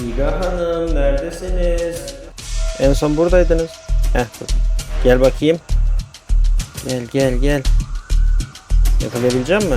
Niga Hanım neredesiniz? En son buradaydınız. Heh. Gel bakayım. Gel gel gel. Yakalayabilecek mi?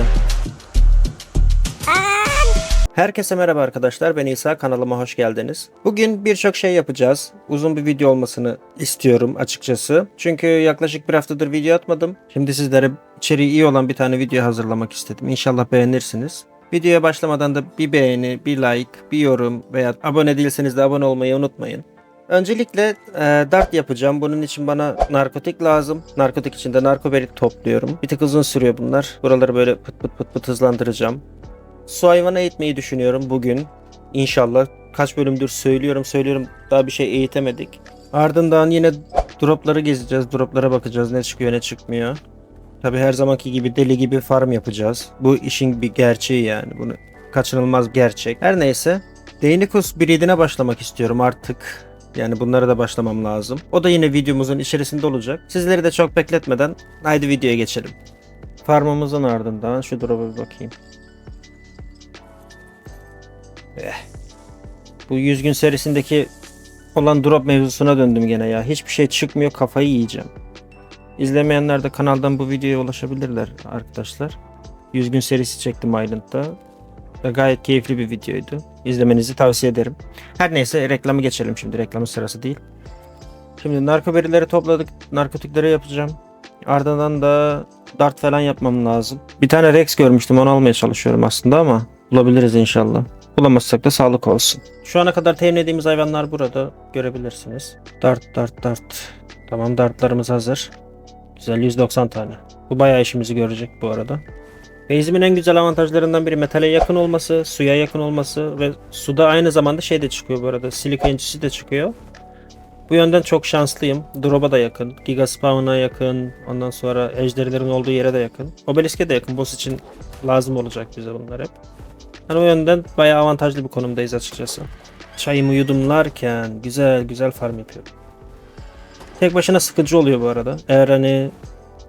Herkese merhaba arkadaşlar. Ben İsa. Kanalıma hoş geldiniz. Bugün birçok şey yapacağız. Uzun bir video olmasını istiyorum açıkçası. Çünkü yaklaşık bir haftadır video atmadım. Şimdi sizlere içeriği iyi olan bir tane video hazırlamak istedim. İnşallah beğenirsiniz. Videoya başlamadan da bir beğeni, bir like, bir yorum veya abone değilseniz de abone olmayı unutmayın. Öncelikle e, dart yapacağım. Bunun için bana narkotik lazım. Narkotik için de narkoberit topluyorum. Bir tık uzun sürüyor bunlar. Buraları böyle pıt pıt pıt pıt hızlandıracağım. Su hayvanı eğitmeyi düşünüyorum bugün. İnşallah. Kaç bölümdür söylüyorum söylüyorum. Daha bir şey eğitemedik. Ardından yine dropları gezeceğiz. Droplara bakacağız. Ne çıkıyor ne çıkmıyor. Tabi her zamanki gibi deli gibi farm yapacağız. Bu işin bir gerçeği yani. Bunu kaçınılmaz gerçek. Her neyse. Deinicus breedine başlamak istiyorum artık. Yani bunlara da başlamam lazım. O da yine videomuzun içerisinde olacak. Sizleri de çok bekletmeden haydi videoya geçelim. Farmımızın ardından şu drop'a bir bakayım. Eh. Bu 100 gün serisindeki olan drop mevzusuna döndüm gene ya. Hiçbir şey çıkmıyor kafayı yiyeceğim. İzlemeyenler de kanaldan bu videoya ulaşabilirler arkadaşlar. 100 gün serisi çektim Island'da. Gayet keyifli bir videoydu. İzlemenizi tavsiye ederim. Her neyse reklamı geçelim şimdi. Reklamın sırası değil. Şimdi narkoberileri topladık. Narkotikleri yapacağım. Ardından da dart falan yapmam lazım. Bir tane Rex görmüştüm. Onu almaya çalışıyorum aslında ama bulabiliriz inşallah. Bulamazsak da sağlık olsun. Şu ana kadar temin ettiğimiz hayvanlar burada görebilirsiniz. Dart, dart, dart. Tamam dartlarımız hazır. Güzel 190 tane. Bu bayağı işimizi görecek bu arada. Base'imin en güzel avantajlarından biri metale yakın olması, suya yakın olması ve suda aynı zamanda şey de çıkıyor bu arada. Silika incisi de çıkıyor. Bu yönden çok şanslıyım. Drop'a da yakın, Giga Spawn'a yakın, ondan sonra ejderilerin olduğu yere de yakın. Obelisk'e de yakın. Boss için lazım olacak bize bunlar hep. Hani o yönden bayağı avantajlı bir konumdayız açıkçası. Çayımı yudumlarken güzel güzel farm yapıyorum. Tek başına sıkıcı oluyor bu arada. Eğer hani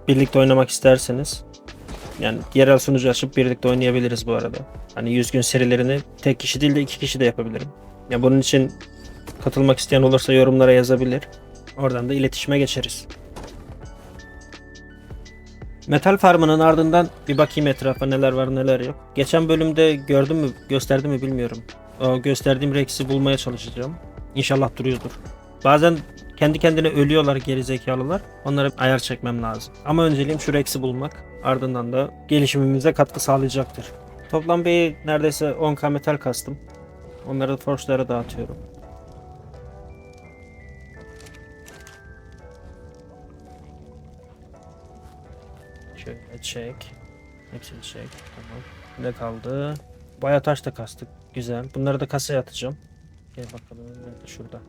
birlikte oynamak isterseniz yani yerel sunucu açıp birlikte oynayabiliriz bu arada. Hani 100 gün serilerini tek kişi değil de iki kişi de yapabilirim. Ya bunun için katılmak isteyen olursa yorumlara yazabilir. Oradan da iletişime geçeriz. Metal farmının ardından bir bakayım etrafa neler var neler yok. Geçen bölümde gördüm mü gösterdim mi bilmiyorum. O gösterdiğim Rex'i bulmaya çalışacağım. İnşallah duruyordur. Bazen kendi kendine ölüyorlar geri zekalılar. Onlara ayar çekmem lazım. Ama önceliğim şu Rex'i bulmak. Ardından da gelişimimize katkı sağlayacaktır. Toplam bir neredeyse 10k metal kastım. Onları forçlara dağıtıyorum. Şöyle çek. Hepsini çek. Tamam. Ne kaldı? Bayağı taş da kastık. Güzel. Bunları da kasaya atacağım. Gel bakalım. Nerede? Şurada.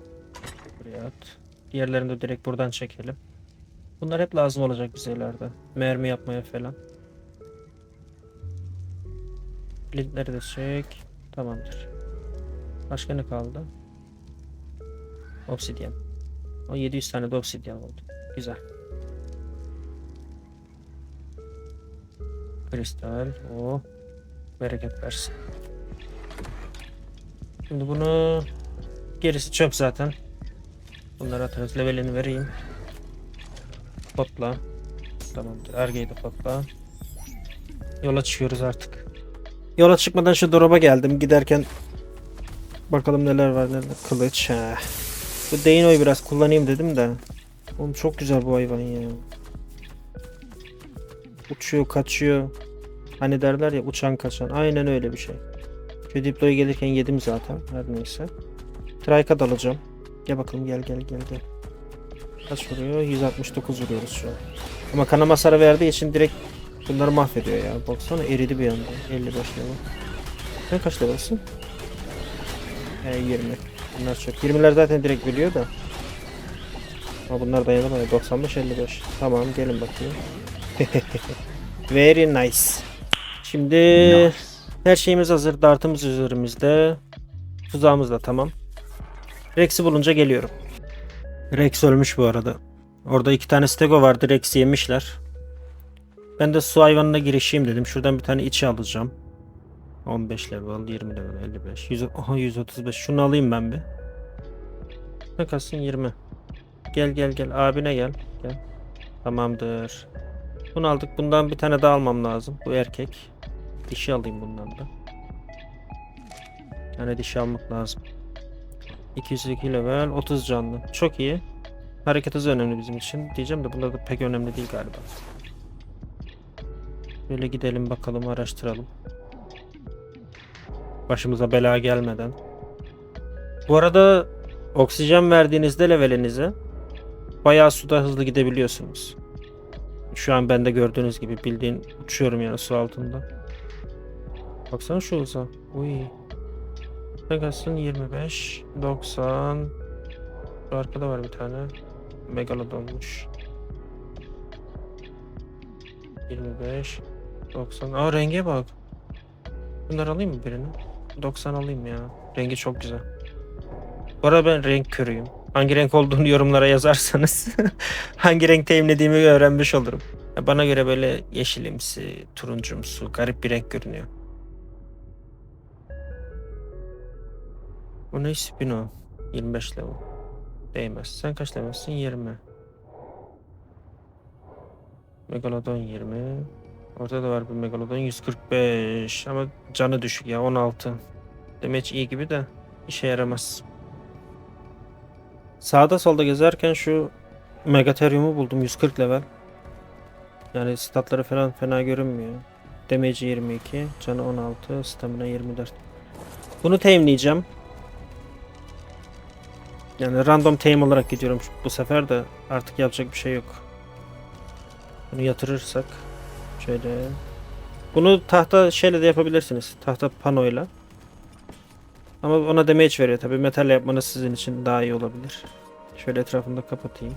Buraya at. Diğerlerini de direkt buradan çekelim. Bunlar hep lazım olacak bize ileride. Mermi yapmaya falan. Flintleri de çek. Tamamdır. Başka ne kaldı? Obsidyen. O 700 tane de obsidyen oldu. Güzel. Kristal. O. Bereket versin. Şimdi bunu gerisi çöp zaten. Bunları atarız. Levelini vereyim. Potla. Tamamdır. Ergeyi de potla. Yola çıkıyoruz artık. Yola çıkmadan şu drop'a geldim. Giderken bakalım neler var neler. Kılıç. Ha. Bu Deino'yu biraz kullanayım dedim de. Oğlum çok güzel bu hayvan ya. Uçuyor, kaçıyor. Hani derler ya uçan kaçan. Aynen öyle bir şey. Şu Diplo'yu gelirken yedim zaten. Her neyse. Trike'a dalacağım. Gel bakalım gel gel gel gel. Kaç vuruyor? 169 vuruyoruz şu an. Ama kanama hasarı verdiği için direkt bunları mahvediyor ya. Baksana eridi bir anda. 55 level. Sen kaç levelsin? He 20. Bunlar çok. 20'ler zaten direkt biliyor da. Ama bunlar dayanamıyor. 95 55. Tamam gelin bakayım. Very nice. Şimdi her şeyimiz hazır. Dartımız üzerimizde. Tuzağımız da tamam. Rex'i bulunca geliyorum. Rex ölmüş bu arada. Orada iki tane stego vardı. Rex'i yemişler. Ben de su hayvanına girişeyim dedim. Şuradan bir tane içi alacağım. 15 level, 20 level, 55, 100, aha 135. Şunu alayım ben bir. Ne kalsın 20. Gel gel gel abine gel. Gel. Tamamdır. Bunu aldık. Bundan bir tane daha almam lazım. Bu erkek. Dişi alayım bundan da. Tane dişi almak lazım. 202 level, 30 canlı. Çok iyi. Hareket hızı önemli bizim için. Diyeceğim de bunda da pek önemli değil galiba. Böyle gidelim bakalım araştıralım. Başımıza bela gelmeden. Bu arada oksijen verdiğinizde levelinize bayağı suda hızlı gidebiliyorsunuz. Şu an bende gördüğünüz gibi bildiğin uçuyorum yani su altında. Baksana şu hıza. Uy. Kalsın 25, 90. Şu arkada var bir tane. Megalodonmuş. 25, 90. Aa renge bak. Bunları alayım mı birini? 90 alayım ya. Rengi çok güzel. Bu arada ben renk körüyüm. Hangi renk olduğunu yorumlara yazarsanız hangi renk teyimlediğimi öğrenmiş olurum. Bana göre böyle yeşilimsi, turuncumsu, garip bir renk görünüyor. Bu ne Spino? 25 level. Değmez. Sen kaç levelsin? 20. Megalodon 20. Orada da var bir Megalodon 145 ama canı düşük ya 16. Demeç iyi gibi de işe yaramaz. Sağda solda gezerken şu Megatherium'u buldum 140 level. Yani statları falan fena görünmüyor. Damage'i 22, canı 16, stamina 24. Bunu teyimleyeceğim. Yani random tame olarak gidiyorum bu sefer de artık yapacak bir şey yok. Bunu yatırırsak şöyle bunu tahta şeyle de yapabilirsiniz. Tahta panoyla. Ama ona damage veriyor tabi. Metalle yapmanız sizin için daha iyi olabilir. Şöyle etrafını da kapatayım.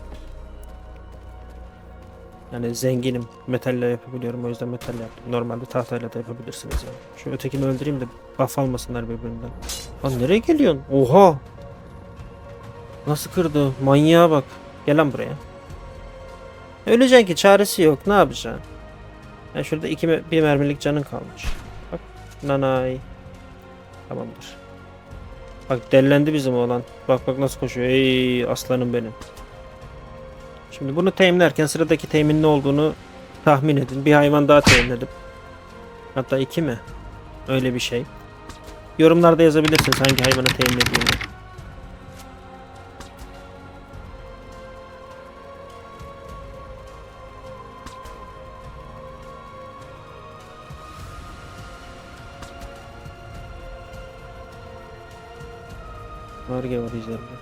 Yani zenginim. Metalle yapabiliyorum. O yüzden metalle yaptım. Normalde tahtayla da yapabilirsiniz yani. Şu ötekini öldüreyim de buff almasınlar birbirinden. Lan nereye geliyorsun? Oha! Nasıl kırdı? Manyağa bak. Gel lan buraya. Öleceksin ki çaresi yok. Ne yapacaksın? Ya şurada iki bir mermilik canın kalmış. Bak. Nanay. Tamamdır. Bak dellendi bizim oğlan. Bak bak nasıl koşuyor. Ey aslanım benim. Şimdi bunu teyimlerken sıradaki teyimin ne olduğunu tahmin edin. Bir hayvan daha teyimledim. Hatta iki mi? Öyle bir şey. Yorumlarda yazabilirsiniz hangi hayvanı teyimlediğimi. Arge var üzerinde.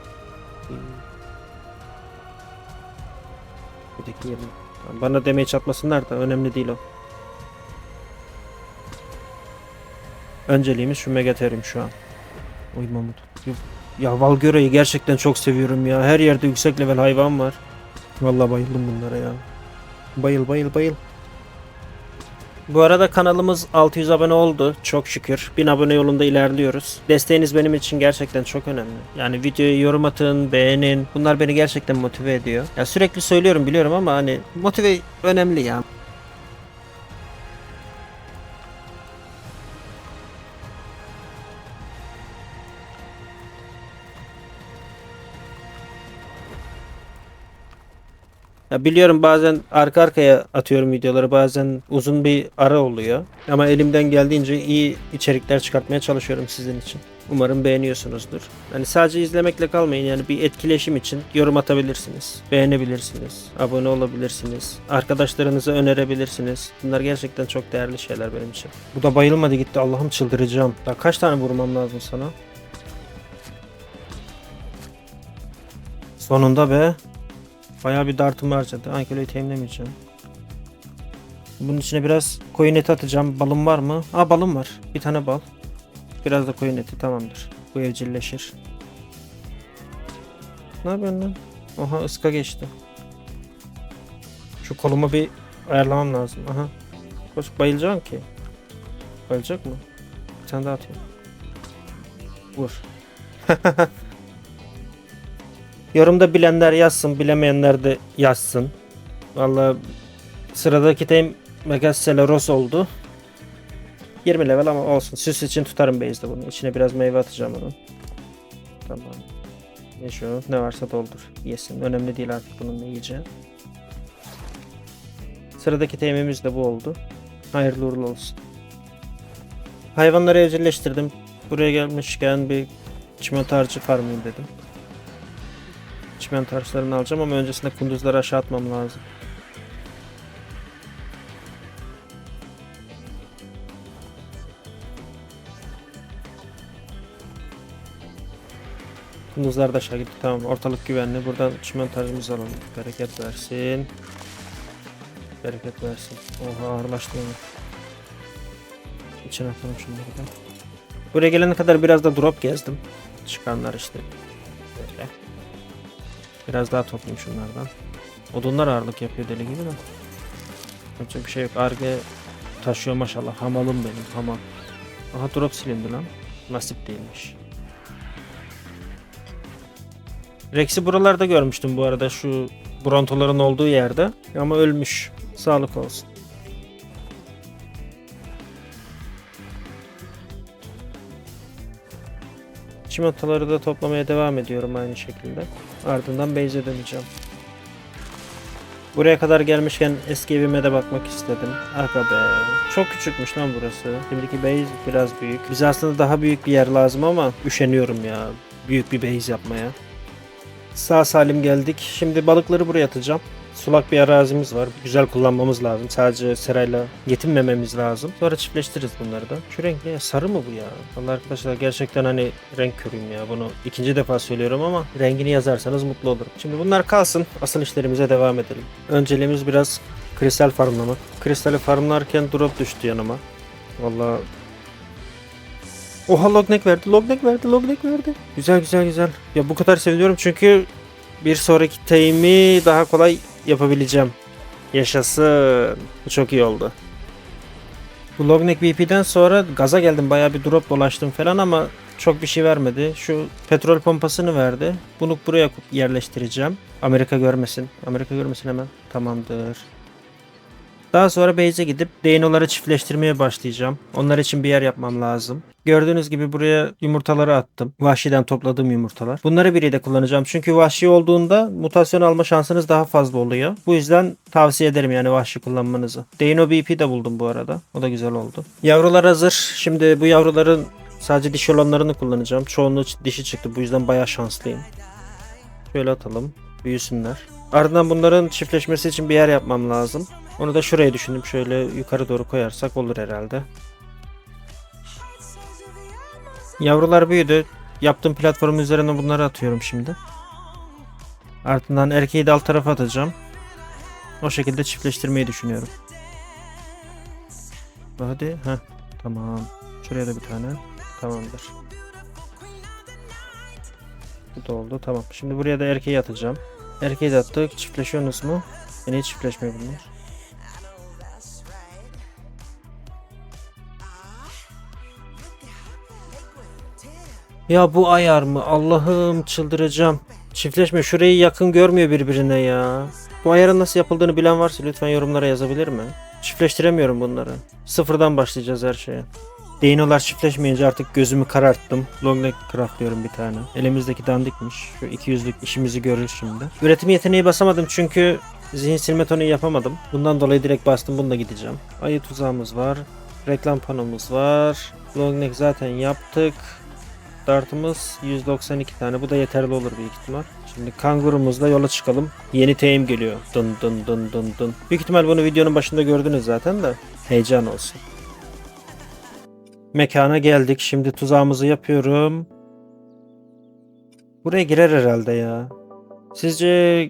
Buradaki yerim. Bana damage atmasınlar da önemli değil o. Önceliğimiz şu Megatherium şu an. Oy Mahmut. Ya- Valgöra'yı gerçekten çok seviyorum ya. Her yerde yüksek level hayvan var. Vallahi bayıldım bunlara ya. Bayıl bayıl bayıl. Bu arada kanalımız 600 abone oldu. Çok şükür. 1000 abone yolunda ilerliyoruz. Desteğiniz benim için gerçekten çok önemli. Yani videoyu yorum atın, beğenin. Bunlar beni gerçekten motive ediyor. Ya sürekli söylüyorum biliyorum ama hani motive önemli ya. Ya biliyorum bazen arka arkaya atıyorum videoları bazen uzun bir ara oluyor. Ama elimden geldiğince iyi içerikler çıkartmaya çalışıyorum sizin için. Umarım beğeniyorsunuzdur. Hani sadece izlemekle kalmayın yani bir etkileşim için yorum atabilirsiniz. Beğenebilirsiniz. Abone olabilirsiniz. Arkadaşlarınıza önerebilirsiniz. Bunlar gerçekten çok değerli şeyler benim için. Bu da bayılmadı gitti Allah'ım çıldıracağım. Daha kaç tane vurmam lazım sana? Sonunda be. Bayağı bir dartım harcadı. Ankeloyu temlemeyeceğim. Bunun içine biraz koyun eti atacağım. Balım var mı? Aa balım var. Bir tane bal. Biraz da koyun eti tamamdır. Bu evcilleşir. Ne yapıyorsun lan? Oha ıska geçti. Şu kolumu bir ayarlamam lazım. Aha. Koş bayılacak ki. Bayılacak mı? Bir tane daha atayım. Vur. Yorumda bilenler yazsın, bilemeyenler de yazsın. Vallahi sıradaki tem Megasceleros oldu. 20 level ama olsun. Süs için tutarım base'de bunu. İçine biraz meyve atacağım onun. Tamam. Ne şu? Ne varsa doldur. Yesin. Önemli değil artık bunun ne yiyeceği. Sıradaki temimiz de bu oldu. Hayırlı uğurlu olsun. Hayvanları evcilleştirdim. Buraya gelmişken bir çimento harcı farmlayayım dedim. Çimento harçlarını alacağım ama öncesinde kunduzları aşağı atmam lazım. Kunduzlar da aşağı gitti. Tamam ortalık güvenli. Buradan çimento harcımızı alalım. Bereket versin. Bereket versin. Oha ağırlaştı onu. İçine atalım şunları da. Buraya gelene kadar biraz da drop gezdim. Çıkanlar işte. Biraz daha toplayayım şunlardan. Odunlar ağırlık yapıyor deli gibi de. Yapacak bir şey yok. Arge taşıyor maşallah. Hamalım benim hamal. Aha drop silindi lan. Nasip değilmiş. Rex'i buralarda görmüştüm bu arada şu brontoların olduğu yerde. Ama ölmüş. Sağlık olsun. Çimentoları da toplamaya devam ediyorum aynı şekilde. Ardından base'e döneceğim. Buraya kadar gelmişken eski evime de bakmak istedim. Aga be. Çok küçükmüş lan burası. Şimdiki base biraz büyük. Bize aslında daha büyük bir yer lazım ama üşeniyorum ya. Büyük bir base yapmaya. Sağ salim geldik. Şimdi balıkları buraya atacağım. Sulak bir arazimiz var. Güzel kullanmamız lazım. Sadece serayla yetinmememiz lazım. Sonra çiftleştiririz bunları da. Şu renk ne? Sarı mı bu ya? Vallahi arkadaşlar gerçekten hani renk körüyüm ya. Bunu ikinci defa söylüyorum ama rengini yazarsanız mutlu olurum. Şimdi bunlar kalsın. Asıl işlerimize devam edelim. Önceliğimiz biraz kristal farmlamak. Kristali farmlarken drop düştü yanıma. Vallahi Oha logneck verdi, logneck verdi, logneck verdi. Güzel güzel güzel. Ya bu kadar seviniyorum çünkü bir sonraki teyimi daha kolay yapabileceğim. Yaşasın. Bu çok iyi oldu. Bu Logneck VP'den sonra gaza geldim. Bayağı bir drop dolaştım falan ama çok bir şey vermedi. Şu petrol pompasını verdi. Bunu buraya yerleştireceğim. Amerika görmesin. Amerika görmesin hemen. Tamamdır. Daha sonra base'e gidip Deino'ları çiftleştirmeye başlayacağım. Onlar için bir yer yapmam lazım. Gördüğünüz gibi buraya yumurtaları attım. Vahşiden topladığım yumurtalar. Bunları biri de kullanacağım. Çünkü vahşi olduğunda mutasyon alma şansınız daha fazla oluyor. Bu yüzden tavsiye ederim yani vahşi kullanmanızı. Deino BP de buldum bu arada. O da güzel oldu. Yavrular hazır. Şimdi bu yavruların sadece dişi olanlarını kullanacağım. Çoğunluğu dişi çıktı. Bu yüzden bayağı şanslıyım. Şöyle atalım. Büyüsünler. Ardından bunların çiftleşmesi için bir yer yapmam lazım. Onu da şuraya düşündüm. Şöyle yukarı doğru koyarsak olur herhalde. Yavrular büyüdü. Yaptığım platform üzerine bunları atıyorum şimdi. Ardından erkeği de alt tarafa atacağım. O şekilde çiftleştirmeyi düşünüyorum. Hadi. Heh. Tamam. Şuraya da bir tane. Tamamdır. Bu da oldu. Tamam. Şimdi buraya da erkeği atacağım. Erkeği de attık. Çiftleşiyorsunuz mu? Yine hiç çiftleşmiyor bunlar. Ya bu ayar mı? Allah'ım çıldıracağım. Çiftleşme şurayı yakın görmüyor birbirine ya. Bu ayarın nasıl yapıldığını bilen varsa lütfen yorumlara yazabilir mi? Çiftleştiremiyorum bunları. Sıfırdan başlayacağız her şeye. Dinolar çiftleşmeyince artık gözümü kararttım. Longneck craftlıyorum bir tane. Elimizdeki dandikmiş. Şu 200'lük işimizi görür şimdi. Üretim yeteneği basamadım çünkü zihin silme tonu yapamadım. Bundan dolayı direkt bastım. Bununla gideceğim. Ayı tuzağımız var. Reklam panomuz var. Longneck zaten yaptık. Dartımız 192 tane. Bu da yeterli olur büyük ihtimal. Şimdi kangurumuzla yola çıkalım. Yeni teyim geliyor. Dın dın dın dın dın. Büyük ihtimal bunu videonun başında gördünüz zaten de. Heyecan olsun. Mekana geldik. Şimdi tuzağımızı yapıyorum. Buraya girer herhalde ya. Sizce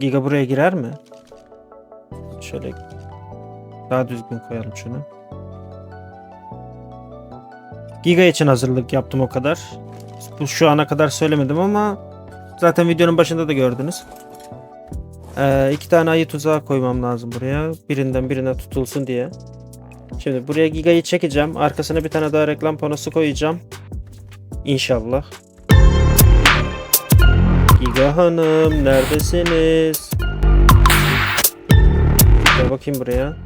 Giga buraya girer mi? Şöyle daha düzgün koyalım şunu. Giga için hazırlık yaptım o kadar. Bu şu ana kadar söylemedim ama zaten videonun başında da gördünüz. Ee, iki tane ayı tuzağı koymam lazım buraya. Birinden birine tutulsun diye. Şimdi buraya Giga'yı çekeceğim. Arkasına bir tane daha reklam panosu koyacağım. İnşallah. Giga Hanım neredesiniz? Gel bakayım buraya.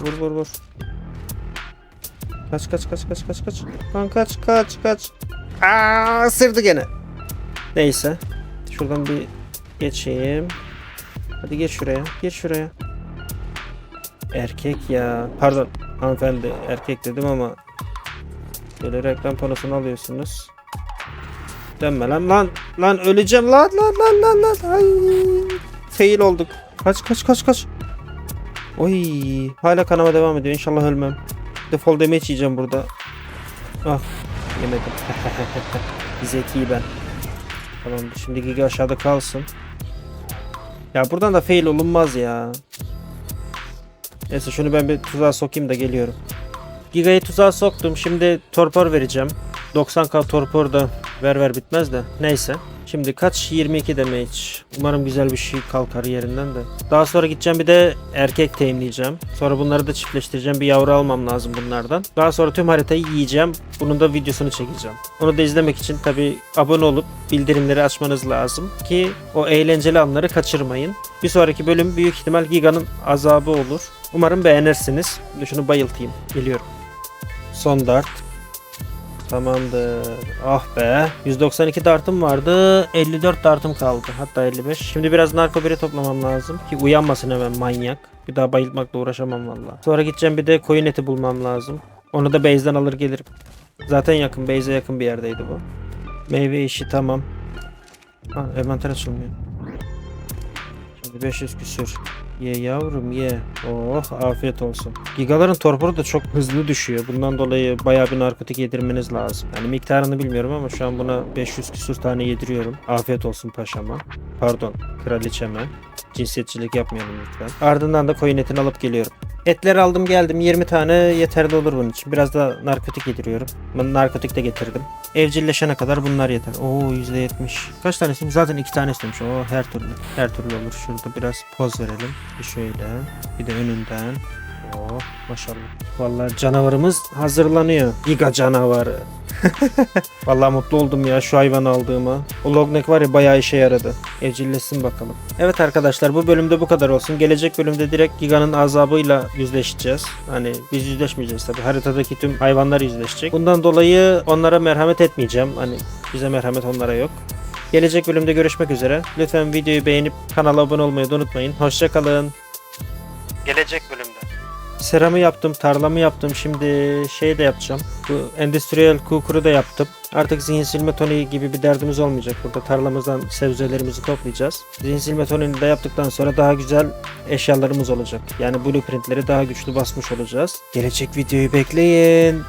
Vur vur vur. Kaç kaç kaç kaç kaç kaç. Lan kaç kaç kaç. Aa ısırdı gene. Neyse. Şuradan bir geçeyim. Hadi geç şuraya. Geç şuraya. Erkek ya. Pardon hanımefendi erkek dedim ama böyle reklam panosunu alıyorsunuz. Dönme lan lan lan öleceğim lan lan lan lan lan ay fail olduk. Kaç kaç kaç kaç. Oy hala kanama devam ediyor inşallah ölmem. Defol damage yiyeceğim burada. Ah yemedim. Zeki ben. Tamam şimdi Giga aşağıda kalsın. Ya buradan da fail olunmaz ya. Neyse şunu ben bir tuzağa sokayım da geliyorum. Giga'yı tuzağa soktum. Şimdi torpor vereceğim. 90k torpor da ver ver bitmez de. Neyse. Şimdi kaç? 22 damage. Umarım güzel bir şey kalkar yerinden de. Daha sonra gideceğim bir de erkek teyimleyeceğim. Sonra bunları da çiftleştireceğim. Bir yavru almam lazım bunlardan. Daha sonra tüm haritayı yiyeceğim. Bunun da videosunu çekeceğim. Onu da izlemek için tabi abone olup bildirimleri açmanız lazım. Ki o eğlenceli anları kaçırmayın. Bir sonraki bölüm büyük ihtimal Giga'nın azabı olur. Umarım beğenirsiniz. Şunu bayıltayım. Geliyorum. Son dart. Tamamdır. Ah be. 192 dartım vardı. 54 dartım kaldı. Hatta 55. Şimdi biraz narko biri toplamam lazım. Ki uyanmasın hemen manyak. Bir daha bayıltmakla uğraşamam valla. Sonra gideceğim bir de koyun eti bulmam lazım. Onu da base'den alır gelirim. Zaten yakın. Base'e yakın bir yerdeydi bu. Meyve işi tamam. Ha envanter açılmıyor. Şimdi 500 küsür. Ye yavrum ye. Oh afiyet olsun. Gigaların torporu da çok hızlı düşüyor. Bundan dolayı bayağı bir narkotik yedirmeniz lazım. Yani miktarını bilmiyorum ama şu an buna 500 küsür tane yediriyorum. Afiyet olsun paşama. Pardon kraliçeme. Cinsiyetçilik yapmayalım lütfen. Ardından da koyun etini alıp geliyorum. Etleri aldım geldim 20 tane yeterli olur bunun için. Biraz da narkotik yediriyorum. Ben narkotik de getirdim. Evcilleşene kadar bunlar yeter. Oo %70. Kaç tanesi? Zaten iki tane istemiş. O her türlü. Her türlü olur. Şurada biraz poz verelim. Şöyle. Bir de önünden. Oh maşallah. Vallahi canavarımız hazırlanıyor. Giga canavarı. Vallahi mutlu oldum ya şu hayvanı aldığıma. O logneck var ya bayağı işe yaradı. Evcilleşsin bakalım. Evet arkadaşlar bu bölümde bu kadar olsun. Gelecek bölümde direkt Giga'nın azabıyla yüzleşeceğiz. Hani biz yüzleşmeyeceğiz tabi. Haritadaki tüm hayvanlar yüzleşecek. Bundan dolayı onlara merhamet etmeyeceğim. Hani bize merhamet onlara yok. Gelecek bölümde görüşmek üzere. Lütfen videoyu beğenip kanala abone olmayı da unutmayın. Hoşçakalın. Gelecek. Seramı yaptım, tarlamı yaptım. Şimdi şey de yapacağım. Bu endüstriyel kukuru da yaptım. Artık zihin silme toniği gibi bir derdimiz olmayacak. Burada tarlamızdan sebzelerimizi toplayacağız. Zihin silme toniğini de yaptıktan sonra daha güzel eşyalarımız olacak. Yani blueprintleri daha güçlü basmış olacağız. Gelecek videoyu bekleyin.